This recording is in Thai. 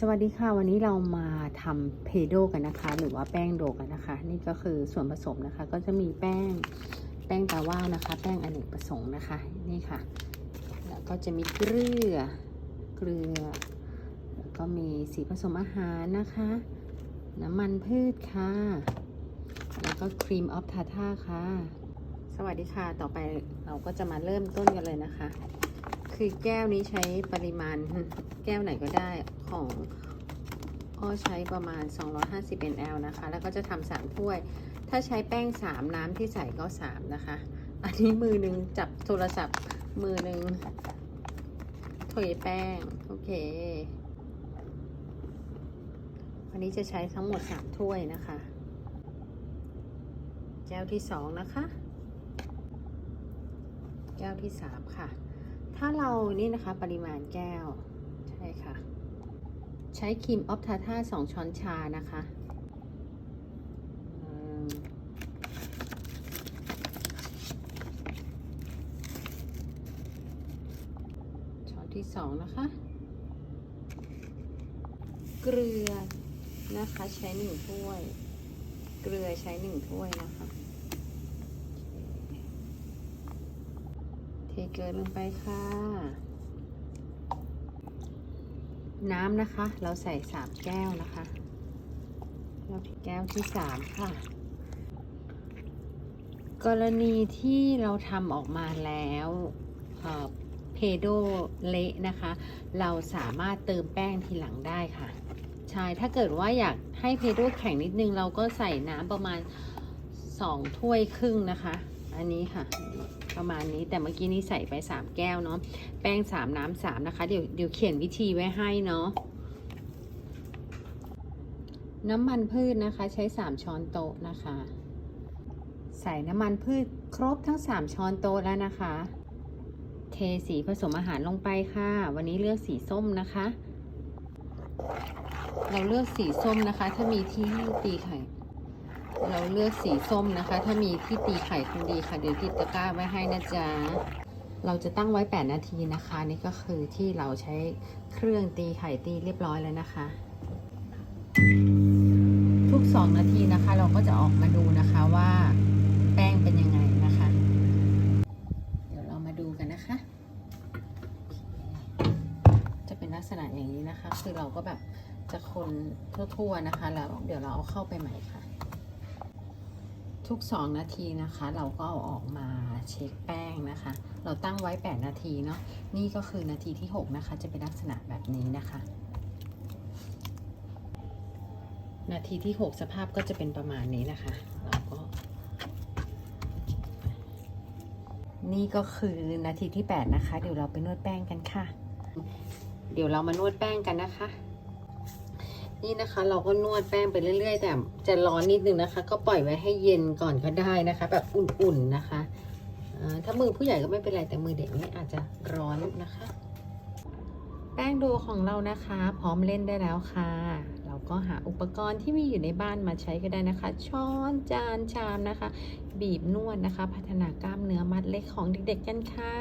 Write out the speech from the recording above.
สวัสดีค่ะ วันนี้เรามาทำเพโดกันนะคะ หรือว่าแป้งโดกันนะคะ นี่ก็คือส่วนผสมนะคะ ก็จะมีแป้งแป้งตาว่านะคะ แป้งอเนกประสงค์นะคะ นี่ค่ะ แล้วก็จะมีเกลือเกลือ แล้วก็มีสีผสมอาหารนะคะ น้ำมันพืชค่ะ แล้วก็ครีมออฟทาท่าค่ะ สวัสดีค่ะ ต่อไปเราก็จะมาเริ่มต้นกันเลยนะคะ คือแก้วนี้ใช้ปริมาณแก้วไหนก็ได้ของอ้อใช้ประมาณ 250 ml นะคะ แล้วก็จะทำสามถ้วย ถ้าใช้แป้ง 3 น้ำที่ใส่ก็ 3 นะคะ อันนี้มือหนึ่งจับโทรศัพท์มือหนึ่งเทแป้ง โอเคอันนี้จะใช้ทั้งหมด 3 ถ้วยนะคะ แก้วที่ 2 นะคะ แก้วที่ 3 ค่ะ ถ้าเรานี่นะคะปริมาณแก้ว ใช่ค่ะ ใช้ครีมออฟทาท่าสองช้อนชานะคะช้อนที่สองนะคะ เกลือนะคะใช้หนึ่งถ้วย เกลือใช้หนึ่งถ้วยนะคะ ทเกลือลงไปค่ะ น้ำนะคะ เราใส่สามแก้วนะคะแล้วแก้วที่สามค่ะ กรณีที่เราทำออกมาแล้วเพโดเละนะคะ เราสามารถเติมแป้งทีหลังได้ค่ะ ใช่ ถ้าเกิดว่าอยากให้เพโดแข็งนิดนึง เราก็ใส่น้ำประมาณ 2 ถ้วยครึ่งนะคะ อันนี้ค่ะประมาณนี้แต่เมื่อกี้นี้ใส่ไป3แก้วเนาะแป้ง3น้ำสามนะคะเดี๋ยวเดี๋ยวเขียนวิธีไว้ให้เนาะน้ำมันพืชนะคะใช้3ช้อนโต๊ะนะคะ ใส่น้ำมันพืชครบทั้ง3ช้อนโต๊ะแล้วนะคะ เทสีผสมอาหารลงไปค่ะ วันนี้เลือกสีส้มนะคะ เราเลือกสีส้มนะคะ ถ้ามีที่ตีไข่ เราเลือกสีส้มนะคะ ถ้ามีที่ตีไข่คงดีค่ะ เดี๋ยวติดตะกร้าไว้ให้นะจ๊ะ เราจะตั้งไว้ 8 นาทีนะคะ นี่ก็คือที่เราใช้เครื่องตีไข่ตีเรียบร้อยแล้วนะคะ ทุก 2 นาทีนะคะ เราก็จะออกมาดูนะคะว่าแป้งเป็นยังไงนะคะ เดี๋ยวเรามาดูกันนะคะ จะเป็นลักษณะอย่างนี้นะคะ คือเราก็แบบจะคนทั่วๆนะคะ แล้วเดี๋ยวเราเอาเข้าไปใหม่ค่ะ ทุก 2 นาทีนะคะ เราก็เอาออกมาเช็คแป้งนะคะ เราตั้งไว้ 8 นาทีเนาะนี่ก็คือนาทีที่ 6 นะคะ จะเป็นลักษณะแบบนี้นะคะ นาทีที่ 6 สภาพก็จะเป็นประมาณนี้นะคะ เราก็ นี่ก็คือนาทีที่ 8 นะคะ เดี๋ยวเราไปนวดแป้งกันค่ะ เดี๋ยวเรามานวดแป้งกันนะคะ นี่นะคะ เราก็นวดแป้งไปเรื่อย ๆ แต่จะร้อนนิดนึงนะคะ ก็ปล่อยไว้ให้เย็นก่อนก็ได้นะคะ แบบอุ่นๆนะคะถ้ามือผู้ใหญ่ก็ไม่เป็นไรแต่มือเด็กนี่อาจจะร้อนนะคะ แป้งโดของเรานะคะ พร้อมเล่นได้แล้วค่ะ เราก็หาอุปกรณ์ที่มีอยู่ในบ้านมาใช้ก็ได้นะคะ ช้อนจานชามนะคะ บีบนวดนะคะ พัฒนากล้ามเนื้อมัดเล็กของเด็กๆกันค่ะ